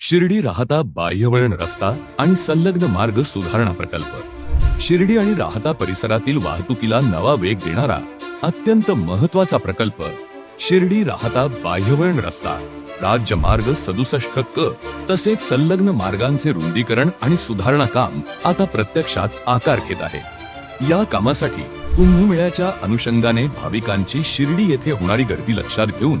शिर्डी राहता बाह्यवळण रस्ता आणि संलग्न मार्ग सुधारणा प्रकल्प. शिर्डी आणि राहता परिसरातील वाहतुकीला नवा वेग देणारा अत्यंत महत्त्वाचा प्रकल्प. शिर्डी राहता बाह्यवळण रस्ता राज्य मार्ग सदुसष्ट क तसेच संलग्न मार्गांचे रुंदीकरण आणि सुधारणा काम आता प्रत्यक्षात आकार घेत आहे. या कामासाठी कुंभमेळ्याच्या अनुषंगाने भाविकांची शिर्डी येथे होणारी गर्दी लक्षात घेऊन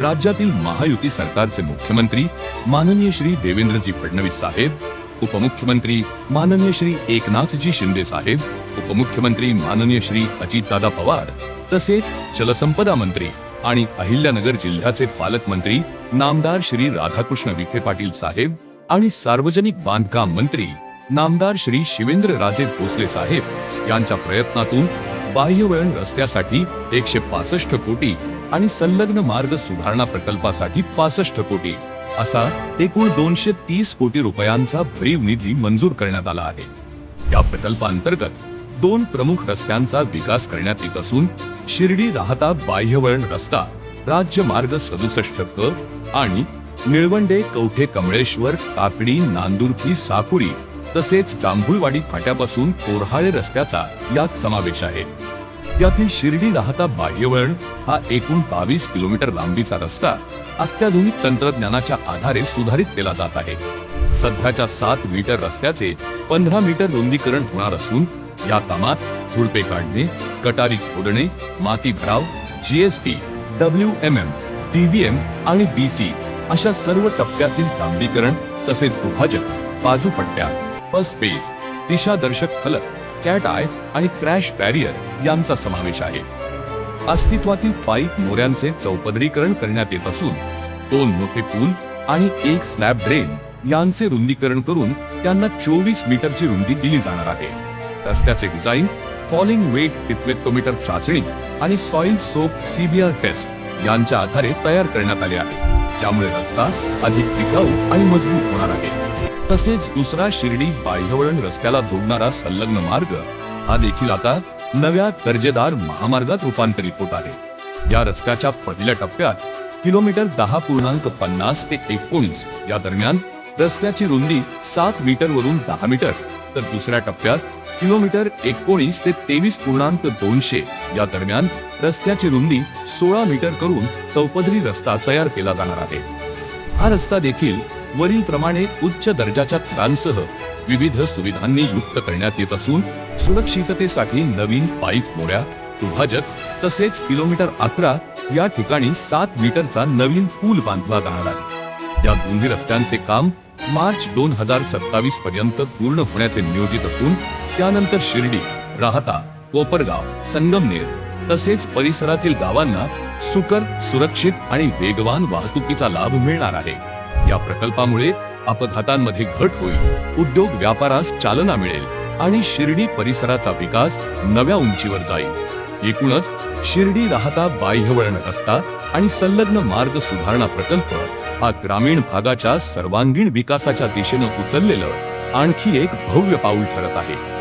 राज्यातील महायुती सरकारचे मुख्यमंत्री माननीय श्री देवेंद्रजी फडणवीस साहेब उपमुख्यमंत्री माननीय श्री एकनाथजी शिंदे साहेब उपमुख्यमंत्री माननीय श्री अजितदादा पवार तसेच जलसंपदा मंत्री आणि अहिल्यानगर जिल्ह्याचे पालकमंत्री नामदार श्री राधाकृष्ण विखे पाटील साहेब आणि सार्वजनिक बांधकाम मंत्री नामदार श्री शिवेंद्र राजे भोसले साहेब यांच्या प्रयत्नातून बाह्यवळण रस्त्यासाठी एकशे पासष्ट कोटी आणि संलग्न मार्ग सुधारणा प्रकल्पासाठी पासष्ट कोटी. असा एकूण दोनशे तीस कोटी रुपयांचा भरीव निधी मंजूर करण्यात आला आहे. या प्रकल्पांतर्गत दोन प्रमुख रस्त्यांचा विकास करण्यात येत असून शिर्डी राहता बाह्यवळण रस्ता राज्य मार्ग सदुसष्ट क आणि निळवंडे कवठे कमळेश्वर काकडी नांदुर्की साकुरी तसेच जांभुळवाडी फाट्यापासून कोरहाळे रस्त्याचा यात समावेश आहे. यातील शिर्डी राहता बाह्यवळण हा एकूण बावीस किलोमीटर लांबीचा रस्ता अत्याधुनिक तंत्रज्ञानाच्या आधारे सुधारित केला जात आहे. सध्याच्या सात मीटर रस्त्याचे पंधरा मीटर रुंदीकरण होणार असून या कामात झुडपे काढणे कटारी खोदणे माती भराव GST W M M TBM आणि बीसी अशा सर्व टप्प्यातील डांबरीकरण तसेच दुभाजक बाजूपट्ट्या बस पेज दिशादर्शक फलक कॅट आय आणि क्रॅश बॅरियर यांचा समावेश आहे. अस्तित्वातील पाईप मोऱ्यांचे चौपदरीकरण करण्यात येत असून दोन मोठे पूल आणि एक स्लॅब ड्रेन यांचे रुंदीकरण करून त्यांना चोवीस मीटरची रुंदी दिली जाणार आहे. रस्त्याचे डिझाईन फॉलिंग वेट टिप्वेक्टोमीटर चाचणी आणि सॉइल सोप सीबीआर टेस्ट यांच्या आधारे तयार करण्यात आले आहे. ज्यामुळे रस्ता अधिक टिकाऊ आणि मजबूत होणार आहे. तसेच दुसरा शिर्डी बाह्यवळण रस्त्याला जोडणारा संलग्न मार्ग हा देखील आता नव्या दर्जेदार महामार्गात रूपांतरित होत आहे. या रस्त्याच्या पहिल्या टप्प्यात किलोमीटर दहा पूर्णांक पन्नास ते एकोणीस या दरम्यान रस्त्याची रुंदी सात मीटर वरून दहा मीटर तर दुसऱ्या टप्प्यात किलोमीटर एकोणीस ते तेवीस पूर्णांक दोनशे या दरम्यान रस्त्याची रुंदी सोळा मीटर करून चौपदरी रस्ता तयार केला जाणार आहे. हा रस्ता देखील वरील प्रमाणे उच्च दर्जाच्या थरांसह विविध सुविधांनी युक्त करण्यात येत असून सुरक्षिततेसाठी नवीन पाईप मोऱ्या दुभाजक तसेच किलोमीटर अकरा या ठिकाणी सात मीटरचा नवीन पूल बांधला जाणार आहे. या दोन्ही रस्त्यांचे काम मार्च दोन हजार सत्तावीस पर्यंत पूर्ण होण्याचे नियोजित असून त्यानंतर शिर्डी राहता कोपरगाव संगमनेर तसेच परिसरातील गावांना सुकर सुरक्षित आणि वेगवान वाहतुकीचा लाभ मिळणार आहे. या प्रकल्पामुळे अपघातांमध्ये घट होईल. उद्योग व्यापारास चालना मिळेल आणि शिर्डी परिसराचा विकास नव्या उंचीवर जाईल. एकूणच शिर्डी राहता बाह्यवळण रस्ता आणि संलग्न मार्ग सुधारणा प्रकल्प हा ग्रामीण भागाच्या सर्वांगीण विकासाच्या दिशेनं उचललेलं आणखी एक भव्य पाऊल ठरत आहे.